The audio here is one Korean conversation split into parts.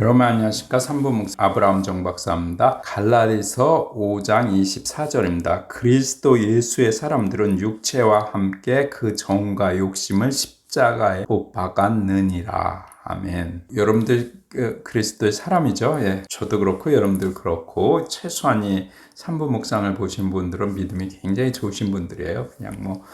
여러분 안녕하십니까 삼부 목사 아브라함 정 박사입니다. 갈라디서 5장 24절입니다. 그리스도 예수의 사람들은 육체와 함께 그 정과 욕심을 십자가에 못 박았느니라. 아멘. 여러분들 그 그리스도의 사람이죠. 예, 저도 그렇고 여러분들 그렇고 최소한이 삼부 묵상을 보신 분들은 믿음이 굉장히 좋으신 분들이에요. 그냥 뭐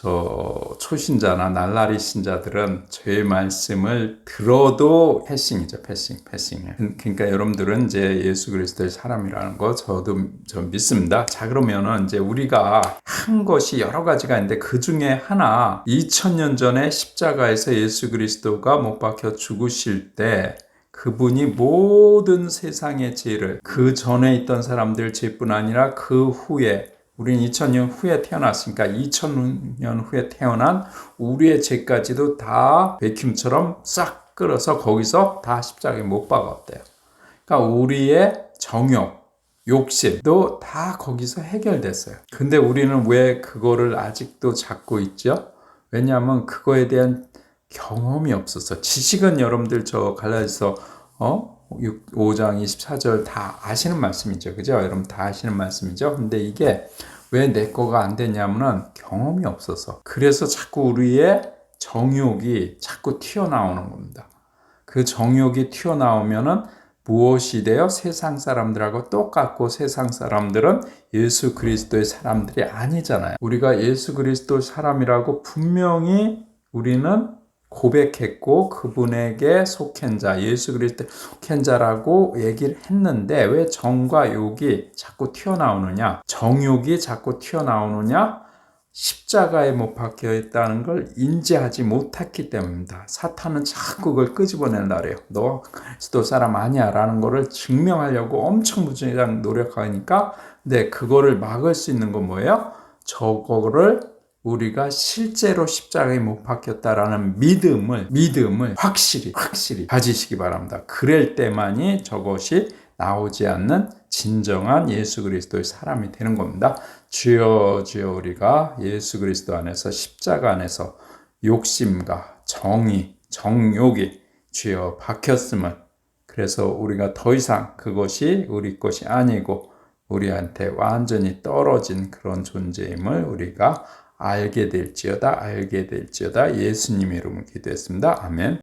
저 초신자나 날라리 신자들은 저의 말씀을 들어도 패싱이죠, 패싱, 패싱. 그러니까 여러분들은 이제 예수 그리스도의 사람이라는 거 저도 좀 믿습니다. 자 그러면은 이제 우리가 한 것이 여러 가지가 있는데 그 중에 하나 2000년 전에 십자가에서 예수 그리스도가 못 박혀 죽으실 때 그분이 모든 세상의 죄를 그 전에 있던 사람들 죄뿐 아니라 그 후에 우리는 2000년 후에 태어났으니까 2000년 후에 태어난 우리의 죄까지도 다 베큐음처럼 싹 끌어서 거기서 다 십자가에 못 박았대요. 그러니까 우리의 정욕, 욕심도 다 거기서 해결됐어요. 근데 우리는 왜 그거를 아직도 잡고 있죠? 왜냐하면 그거에 대한 경험이 없어서 지식은 여러분들 저 갈라디아서 어? 6, 5장 24절 다 아시는 말씀이죠. 그죠? 여러분 다 아시는 말씀이죠. 근데 이게 왜 내 거가 안 되냐면은 경험이 없어서. 그래서 자꾸 우리의 정욕이 자꾸 튀어나오는 겁니다. 그 정욕이 튀어나오면은 무엇이 돼요? 세상 사람들하고 똑같고 세상 사람들은 예수 그리스도의 사람들이 아니잖아요. 우리가 예수 그리스도 사람이라고 분명히 우리는 고백했고 그분에게 속한 자, 예수 그리스도 속한 자라고 얘기를 했는데 왜 정과 욕이 자꾸 튀어나오느냐? 정욕이 자꾸 튀어나오느냐? 십자가에 못 박혀 있다는 걸 인지하지 못했기 때문입니다. 사탄은 자꾸 그걸 끄집어낸다 그래요. 너 그리스도 사람 아니야 라는 거를 증명하려고 엄청 무지장 노력하니까 근데 그거를 막을 수 있는 건 뭐예요? 저거를 우리가 실제로 십자가에 못 박혔다라는 믿음을 믿음을 확실히 확실히 가지시기 바랍니다. 그럴 때만이 저것이 나오지 않는 진정한 예수 그리스도의 사람이 되는 겁니다. 주여 주여 우리가 예수 그리스도 안에서 십자가 안에서 욕심과 정의, 정욕이 주여 박혔음을 그래서 우리가 더 이상 그것이 우리 것이 아니고 우리한테 완전히 떨어진 그런 존재임을 우리가 알게 될지어다 알게 될지어다 예수님 이름으로 기도했습니다. 아멘.